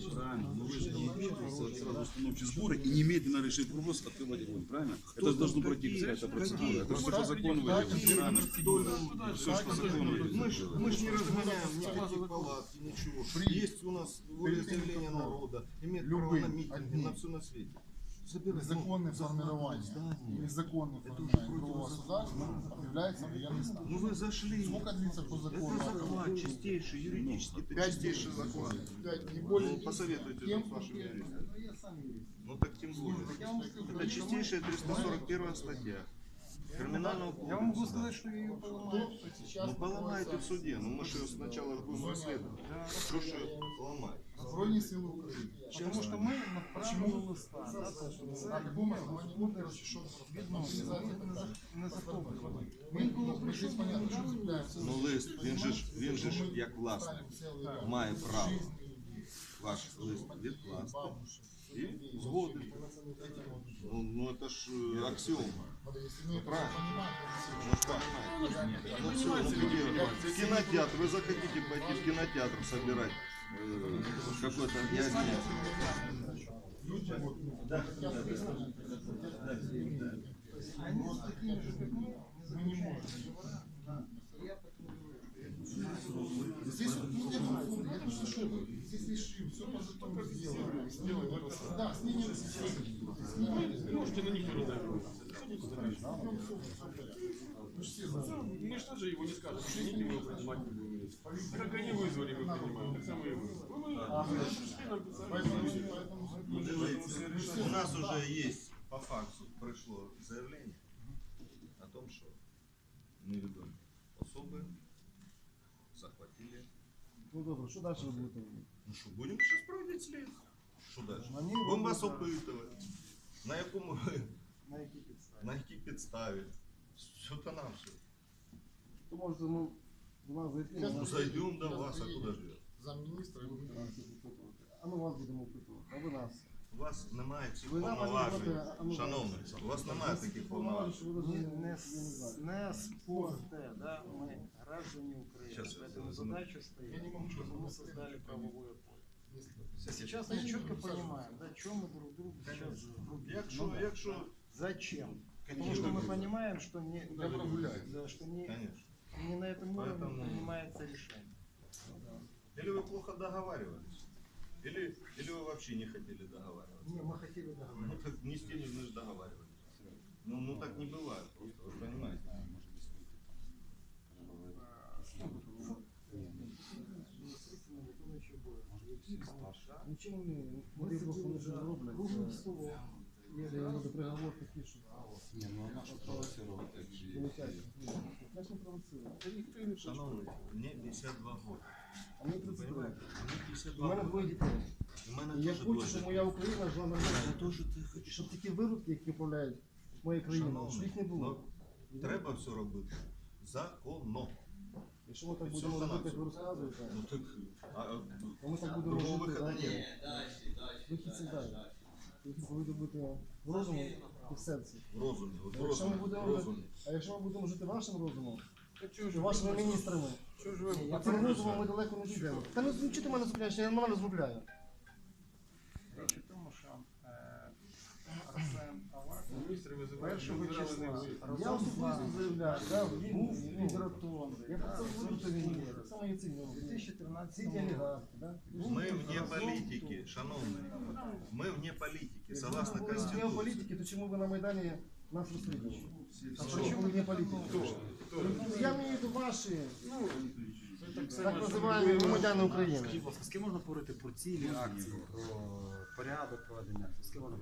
речь, правильно? Но вы же не имеете сразу установки сборы и немедленно решить вопрос открывать огонь, правильно? Это же должно пройти какая-то процедура. Это все, что закон выделил. Все, что закон выделил. Мы же не разгоняем никакие палатки, ничего. Есть у нас волеизъявление народа, имеет право на митинги, на все на свете. Ну, Незаконное за- формирование, незаконное формирование другого государства объявляется военный стан. Ну вы зашли. Сколько длится по закону? Это захват чистейший, юридически это Пять дней. захват. Пять, не более. Ну, посоветуйте Кем? с вашим юристом. Ну. Ну так тем более. Это чистейшая 341 статья. Криминального Я вам могу кодекса. сказать, что я ее поломаю. Кто сейчас Ну поломайте в суде, ну мы же ее сначала будем расследовать. Что ж ее поломать? Збройні сили України. Потому что мы направили листа. На каком основании мы, короче, что мобилизация Не захоплювали. Мы, мы здесь понятно, что цепляемся. Ну лист, він же ж, він же ж як власник має право ваш лист відкласти И? Сгоды. Ну, ну это ж э, аксиома. Ну, правильно. Ну. ну, ну э, кинотеатр. Вы захотите пойти в кинотеатр собирать э, какой-то объяснение. Да. Они такие. Здесь вот, ну, я, ну, здесь решим, все по закону сделаем. Сделаем. Да, снимем Можете на них не реагировать. Мы. Мы же тоже его не скажем, что мы его принимать не будем. Как они вызвали, мы принимаем, так само и вы. Вы У нас уже есть по факсу пришло заявление о том, что невідомі особи захватили. Ну добре, що далі ви будете робити? Ну що, будемо зараз проводити слідство. Що далі? Будемо вас опитувати. На якому ви- На якій підставі? на якій підставі? Що то нам все. То можете ну, до нас зайти. Ну зайдемо до вас, а куди ж мы нас опитувати. А ми вас будемо опитувати, а ви нас. У вас немає цих Ви нам повноважень, говорите, а ми- шановний. У вас немає таких повноважень. Що ви Не, не, я не знаю. не спорте, да, мы граждане Украины. Сейчас Поэтому за- задача стоит, не чтобы мы создали правовое поле. Сейчас мы четко понимаем, да, чем мы друг другу сейчас врубим. Якщо, Ну да. якщо, Зачем? Потому что мы понимаем, что не, прогуляюсь. да, что не, конечно. не на этом уровне Поэтому- принимается решение. Или вы плохо договаривались, или, или вы вообще не хотели договариваться. Не, мы хотели Ну договориться. так не с теми мы же договаривались. Ну, ну так не бывает просто, вы понимаете. Нічого не, вони просто не вже роблять. Круглим Це- столом. Є люди приговор такий, що Не, ну а на что провоцировать? вилетять. Як не провоцирує? Шановний, мне 52 года. А мені Вы 33. понимаете? Мне У 52 мене двоє года. дітей. У мене я теж хочу, щоб моя Україна жила нормально. Теж ти хочу. Щоб такі виродки, які управляють моєю країною, щоб їх не було. ну, треба все робити законно. Якщо ми так Все будемо робити, як ви розказуєте, Ну так, а, а, то ми так будемо другого жити. виходу да? нет. Вихід завжди. Вихід повинен бути в розумі і в серці. В розумі, от в А якщо ми розумі, будемо в розумі. А якщо ми будемо жити вашим розумом, і вашими міністрами, ви а цим розумом ми далеко не дійдемо. Та ну чого ти мене зупиняєш, я нормально зробляю. Річ у тому, що е, Арсен Першого числа. Я особисто заявляю, да, був під ротонди. Я про це говорю, то він є. Так само і ці У люди. 2013 Ці ті? Ми вне політики, шановний. Ми вне політики, согласно Якщо ви Конституції. геополітики, то чому ви на Майдані нас розстрілювали? А Що? чому вне політики? Я маю в виду ваші, Ну, це так називаємо громадяни України. Скажіть, будь ласка, з ким можна говорити про цілі акції, про порядок проведення? З ким можна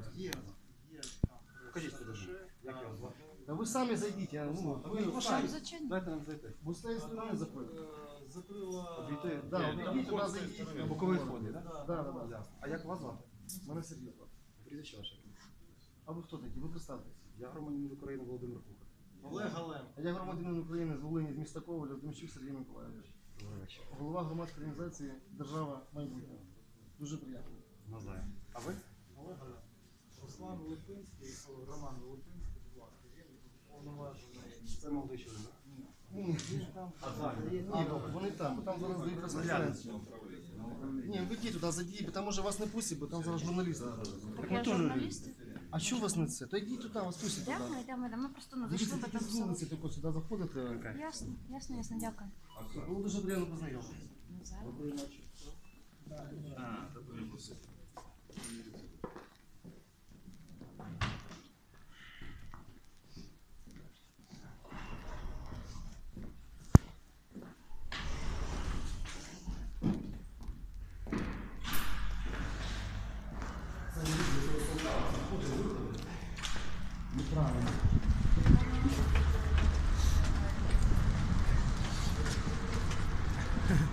Покажіть подожди. Як його звати? Та ви самі зайдіть, я, ну, ви самі. Дайте нам зайти. Ви з тієї сторони заходите. Е, Закрила Обійти. Да, обійдіть, туди зайдіть. на боковий вход, так? Да, да, да. Ясно. А як вас звати? Мене Сергій звати. Прізвище ваше. яке? А ви хто такі? Ви представтесь. Я громадянин України Володимир Кухар. Олег Галем. А я громадянин України з Волині, з міста Коваля, Демчук Сергій Миколаївич. Добрий вечір. Голова громадської організації Держава майбутнє. Дуже приємно. Назаєм. А ви? Олег Галем. Руслан Липинський, Роман Липинський, будь ласка, він уповноважений. Це молодий чоловік. Ні, Він там ні, вони там, бо там зараз дають прес-конференцію. Не, ви йдіть туди, зайдіть, там може вас не пустять, бо там зараз журналісти. Так я журналіст. А що вас не це? То йдіть туди, вас пустять туди. Йдемо, йдемо, йдемо. Ми просто не зайшли, бо там з все. вулиці тако сюди заходите. Ясно, ясно, ясно, дякую. Було дуже приємно познайомитися. Навзаєм.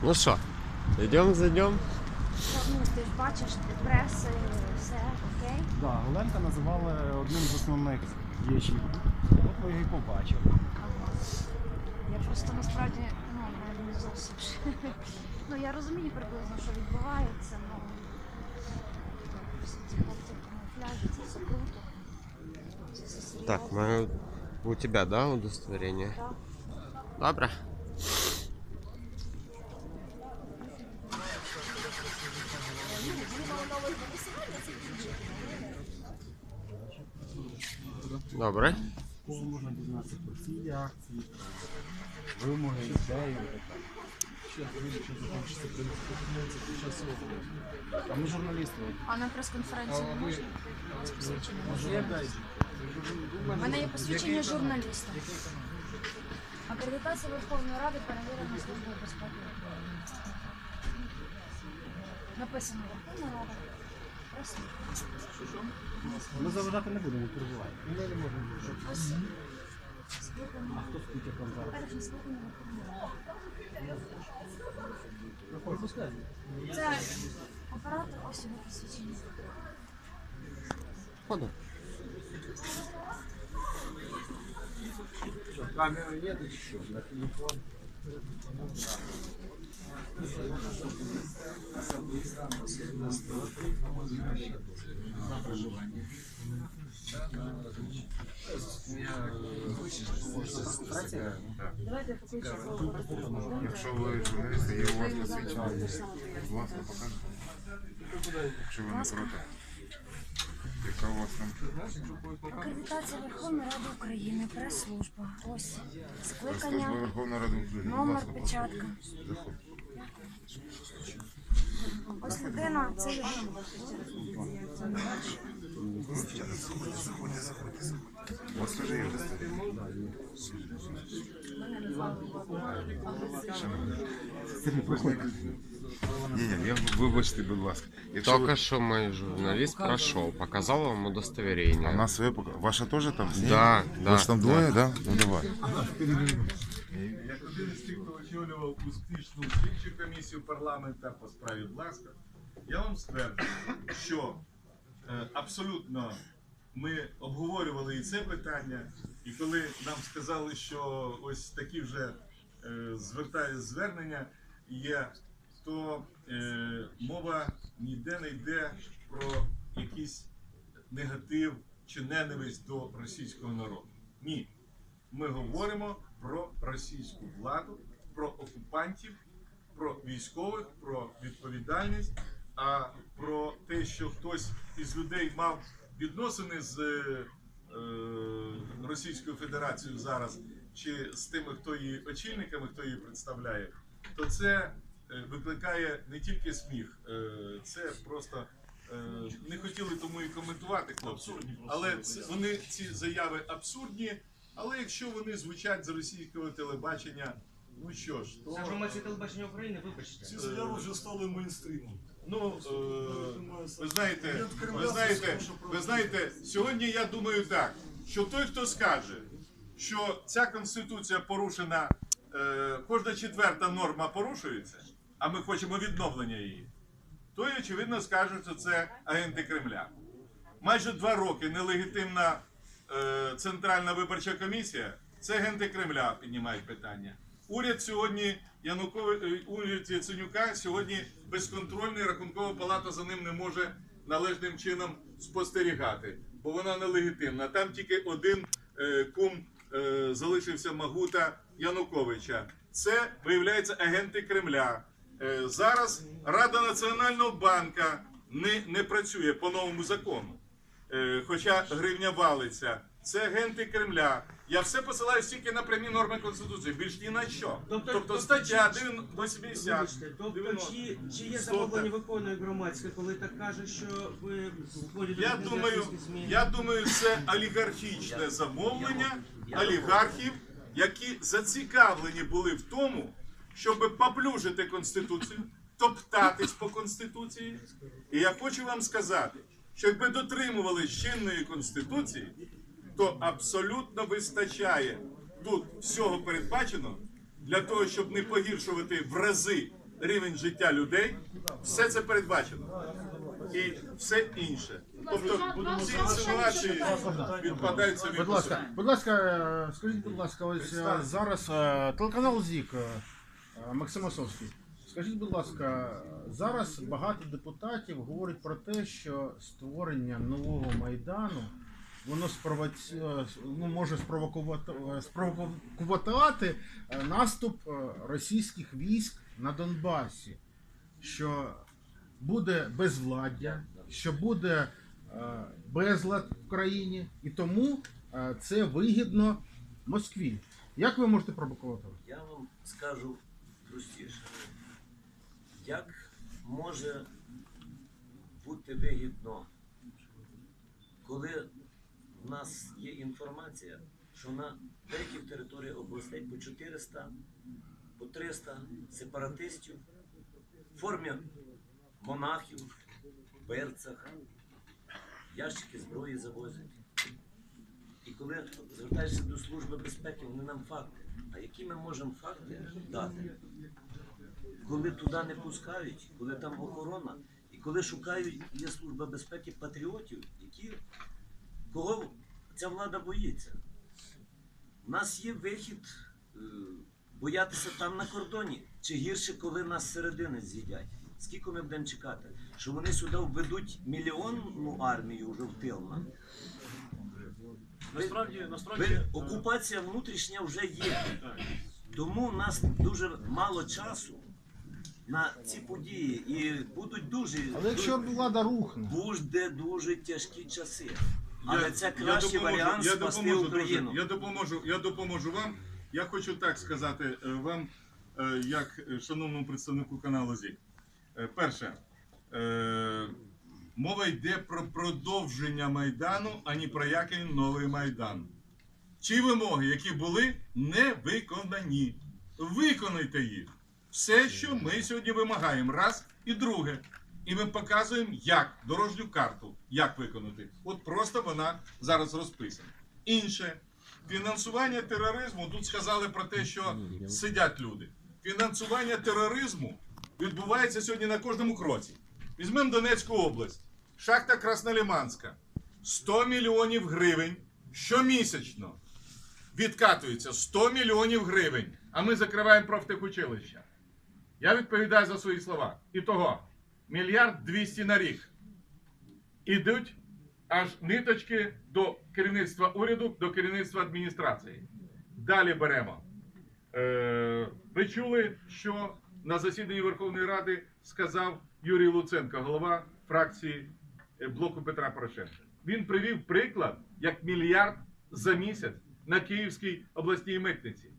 Ну що, йдемо зайдемо? Ну, ти ж бачиш, преси, все, окей. Да, Оленка називали одним з основних діячів. От ви його і побачили. Я просто насправді ну, не- не зовсім. ж. Ну я розумію приблизно, що відбувається, ну всі ці хлопці в камуфляжі, це все круто. Це все серйозно. Так, маю у тебя, да, удостоверение? Так. Добре. Добре. Кого можна дізнатися про цілі акції, вимоги, ідеї. А ми журналісти. А на прес-конференцію не можна? У мене є посвідчення журналіста. Акредитація Верховної Ради перевірена службою безпеки. Написано Верховна Рада. Прес-служба. Ми заважати не будемо, не. Ми не можемо. Ось скликання. Хто зараз? Верховної Ради. Пропускай. Це оператор, ось його посвідчення. Ходу. Камера нет еще, на телефон. Давайте покличу голову. Якщо ви журналісти, є у вас посвідчення, будь ласка, покажете. Якщо ви не проти. Яка у вас там? Акредитація Верховної Ради України, прес-служба. Ось Служба скликання, Верховної Ради України. Будь номер, ласка, печатка. заходьте. Ось людина, це його. У вас теж є удостоверення? Ні, ні, я вибачте, будь ласка. Якщо Только ви... что мой журналист прошел, показал вам А удостоверение. в нас своє пока. Ваша теж там? Ні? Да, да. Ви ж там двоє, да? Ну давай. Як один із тих, хто очолював успішну слідчу комісію парламента по справі Бласка, я вам стверджую, що е, абсолютно ми обговорювали і це питання, і коли нам сказали, що ось такі вже е, звертає звернення є, то е, мова ніде не йде про якийсь негатив чи ненависть до російського народу. Ні ми говоримо про російську владу, про окупантів, про військових, про відповідальність, а про те, що хтось із людей мав відносини з е, Російською Федерацією зараз, чи з тими, хто її очільниками, хто її представляє, то це е, викликає не тільки сміх, е, це просто. е, Не хотіли тому і коментувати хлопці, але це, вони ці заяви абсурдні. Але якщо вони звучать з російського телебачення, ну що ж, то громадське телебачення України, вибачте. ці заяви вже стали мейнстрімом. Ну е, ви знаєте, ви знаєте, ви знаєте, сьогодні я думаю так, що той, хто скаже, що ця конституція порушена, е, кожна четверта норма порушується, а ми хочемо відновлення її, той очевидно скаже, що це агенти Кремля. Майже два роки нелегітимна е, Центральна виборча комісія. Це агенти Кремля піднімають питання. Уряд сьогодні Янукович, е, уряд Яценюка сьогодні безконтрольний, рахункова палата за ним не може належним чином спостерігати, бо вона нелегітимна. Там тільки один е, кум е, залишився Магута Януковича. Це виявляється агенти Кремля. Зараз Рада Національного банка не, не працює по новому закону. Хоча гривня валиться. Це агенти Кремля. Я все посилаю тільки на прямі норми Конституції, більш ні на що. Тобто стаття 80, Вибачте, тобто 90, чи, чи є 100. замовлення виконує громадське, коли так каже, що ви входите Я в думаю, СМІ? я думаю, це олігархічне замовлення олігархів, які зацікавлені були в тому, щоб поплюжити Конституцію, топтатись по Конституції. І я хочу вам сказати, що якби дотримували чинної Конституції, то абсолютно вистачає тут всього передбачено для того, щоб не погіршувати в рази рівень життя людей. Все це передбачено. І все інше. Тобто ці інсинуації відпадаються від Будь ласка, будь ласка, скажіть, будь ласка, ось е, зараз е, телеканал ЗІК е, е, Максим Осовський. Скажіть, будь ласка, зараз багато депутатів говорять про те, що створення нового майдану воно спровоці... е, ну, може спровокувати, е, спровокувати е, наступ російських військ на Донбасі, що буде безвладдя, що буде безлад в країні, і тому це вигідно Москві. Як ви можете прокоментувати? Я вам скажу простіше. Як може бути вигідно, коли в нас є інформація, що на деяких територіях областей по 400, по 300 сепаратистів в формі монахів, берцах, ящики зброї завозять. І коли звертаєшся до Служби безпеки, вони нам факти. А які ми можемо факти дати? Коли туди не пускають, коли там охорона, і коли шукають, є Служба безпеки патріотів, які кого ця влада боїться. У нас є вихід е, боятися там на кордоні, чи гірше, коли нас середини з'їдять. Скільки ми будемо чекати? Що вони сюди введуть мільйонну армію вже в тил нам? Насправді, насправді, окупація внутрішня вже є. Тому у нас дуже мало часу на ці події. І будуть дуже, Але якщо влада рухне, буде дуже тяжкі часи. Але це я кращий варіант я спасти допоможу, Україну. Я допоможу, я допоможу вам. Я хочу так сказати е, вам, е, як е, шановному представнику каналу ЗІК. Перше, мова йде про продовження Майдану, а не про який новий Майдан. Ті вимоги, які були, не виконані. Виконайте їх. Все, що ми сьогодні вимагаємо, раз і друге. І ми показуємо, як дорожню карту, як виконати. От просто вона зараз розписана. Інше фінансування тероризму. Тут сказали про те, що сидять люди. Фінансування тероризму відбувається сьогодні на кожному кроці. Візьмемо Донецьку область, шахта Красноліманська. 100 мільйонів гривень щомісячно відкатується 100 мільйонів гривень, а ми закриваємо профтехучилища. Я відповідаю за свої слова. І того мільярд 200 на рік. Ідуть аж ниточки до керівництва уряду, до керівництва адміністрації. Далі беремо. Е, ви чули, що на засіданні Верховної Ради сказав Юрій Луценко, голова фракції е, блоку Петра Порошенка. Він привів приклад, як мільярд за місяць на Київській обласній митниці.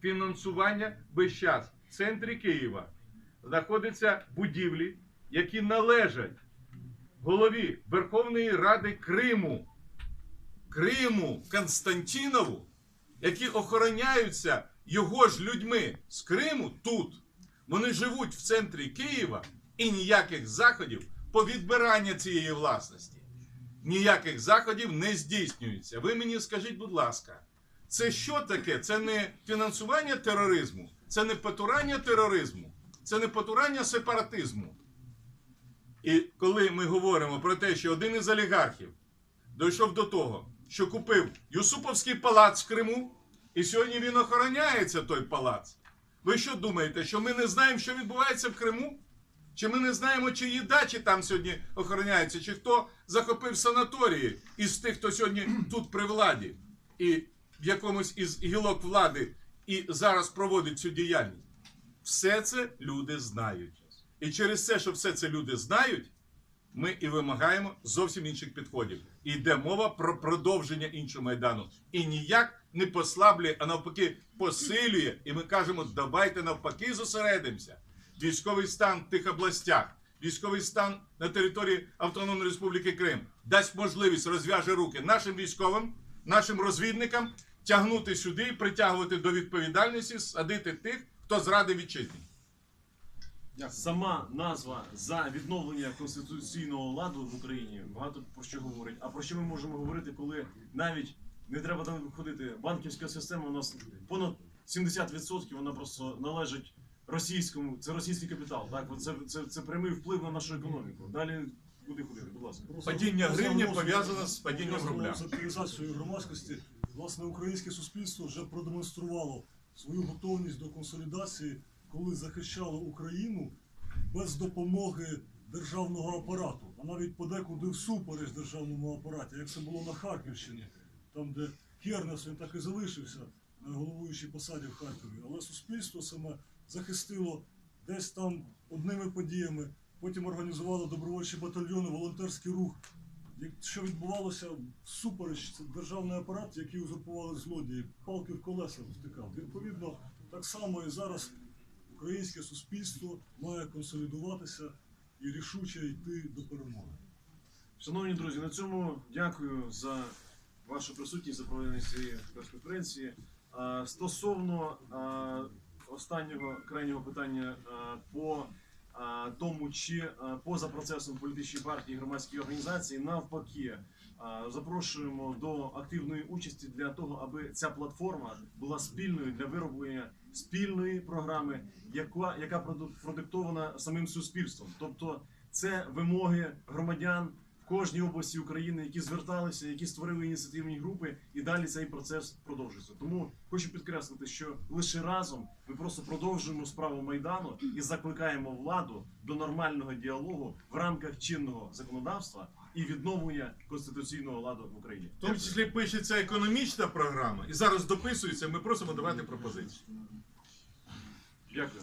Фінансування весь час в центрі Києва знаходяться будівлі, які належать голові Верховної Ради Криму, Криму Константінову, які охороняються його ж людьми з Криму тут. Вони живуть в центрі Києва і ніяких заходів по відбиранню цієї власності. Ніяких заходів не здійснюється. Ви мені скажіть, будь ласка, це що таке? Це не фінансування тероризму, це не потурання тероризму, це не потурання сепаратизму. І коли ми говоримо про те, що один із олігархів дійшов до того, що купив Юсуповський палац в Криму, і сьогодні він охороняється той палац. Ви що думаєте, що ми не знаємо, що відбувається в Криму? Чи ми не знаємо, чиї дачі там сьогодні охороняються, чи хто захопив санаторії із тих, хто сьогодні тут при владі, і в якомусь із гілок влади і зараз проводить цю діяльність? Все це люди знають. І через те, що все це люди знають, ми і вимагаємо зовсім інших підходів. І йде мова про продовження іншого майдану. І ніяк не послаблює, а навпаки, посилює. І ми кажемо, давайте навпаки зосередимося. Військовий стан в тих областях, військовий стан на території Автономної Республіки Крим дасть можливість розв'яже руки нашим військовим, нашим розвідникам тягнути сюди, притягувати до відповідальності, садити тих, хто зрадив вітчизні. Сама назва за відновлення конституційного ладу в Україні багато про що говорить. А про що ми можемо говорити, коли навіть не треба там виходити? Банківська система у нас понад 70% вона просто належить російському. Це російський капітал. Так, це, це, це прямий вплив на нашу економіку. Далі куди ходити, будь ласка. Падіння гривні пов'язане з падінням рубля. З громадськості, власне, українське суспільство вже продемонструвало свою готовність до консолідації, коли захищало Україну без допомоги державного апарату, а навіть подекуди всупереч державному апараті, як це було на Харківщині, там, де Кернес він так і залишився на головуючій посаді в Харкові. Але суспільство саме захистило десь там одними подіями, потім організувало добровольчі батальйони, волонтерський рух. Що відбувалося всупереч це державний апарат, який узурпували злодії, палки в колеса втикав. Відповідно, так само і зараз українське суспільство має консолідуватися і рішуче йти до перемоги. Шановні друзі, на цьому дякую за вашу присутність за проведення цієї прес-конференції. Стосовно останнього крайнього питання по тому, чи поза процесом політичні партії і громадські організації, навпаки, запрошуємо до активної участі для того, аби ця платформа була спільною для вироблення спільної програми, яка, яка продиктована самим суспільством. Тобто це вимоги громадян в кожній області України, які зверталися, які створили ініціативні групи, і далі цей процес продовжується. Тому хочу підкреслити, що лише разом ми просто продовжуємо справу майдану і закликаємо владу до нормального діалогу в рамках чинного законодавства і відновлення конституційного ладу в Україні. В тому числі пишеться економічна програма, і зараз дописується. Ми просимо давати пропозиції. Дякую.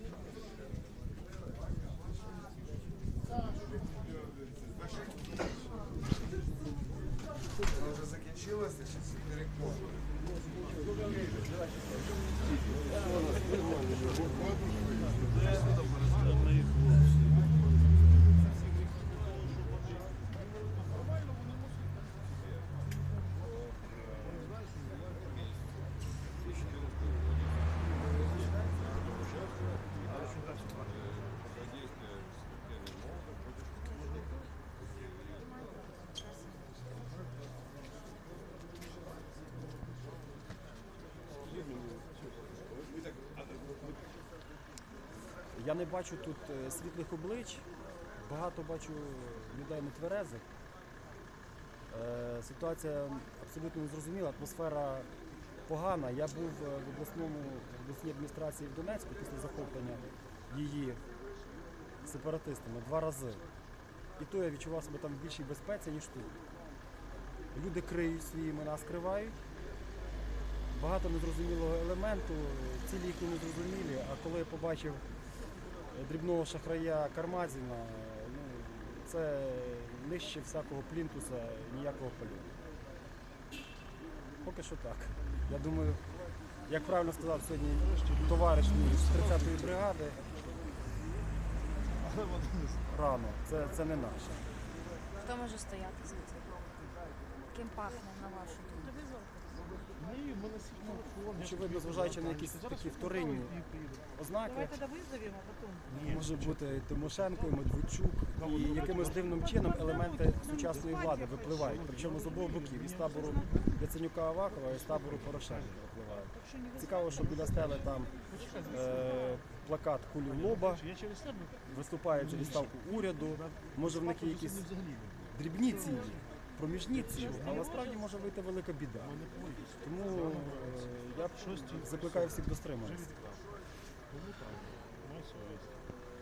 Я не бачу тут е, світлих облич, багато бачу людей нетверезих. Е, Ситуація абсолютно незрозуміла, атмосфера погана. Я був е, в обласному в обласній адміністрації в Донецьку після захоплення її сепаратистами два рази. І то я відчував себе там в більшій безпеці, ніж тут. Люди криють свої імена, скривають. Багато незрозумілого елементу, цілі їхні незрозумілі, а коли я побачив дрібного шахрая Кармазіна, ну, це нижче всякого плінтуса, ніякого польоту. Поки що так. Я думаю, як правильно сказав сьогодні товариш мій з 30-ї бригади, рано, це, це не наше. Хто може стояти за цим? Ким пахне на вашу думку? Очевидно, зважаючи на якісь такі вторинні ознаки, може бути Тимошенко, і Медведчук, і якимось дивним чином елементи сучасної влади випливають. Причому з обох боків, і з табору Яценюка Авакова, і з табору Порошенка випливають. Цікаво, що біля стели там е, плакат кулі в лоба, виступає за відставку уряду, може в них є якісь дрібні цілі, проміжні цілі, а насправді може вийти велика біда. Тому е, я закликаю всіх до стриманості.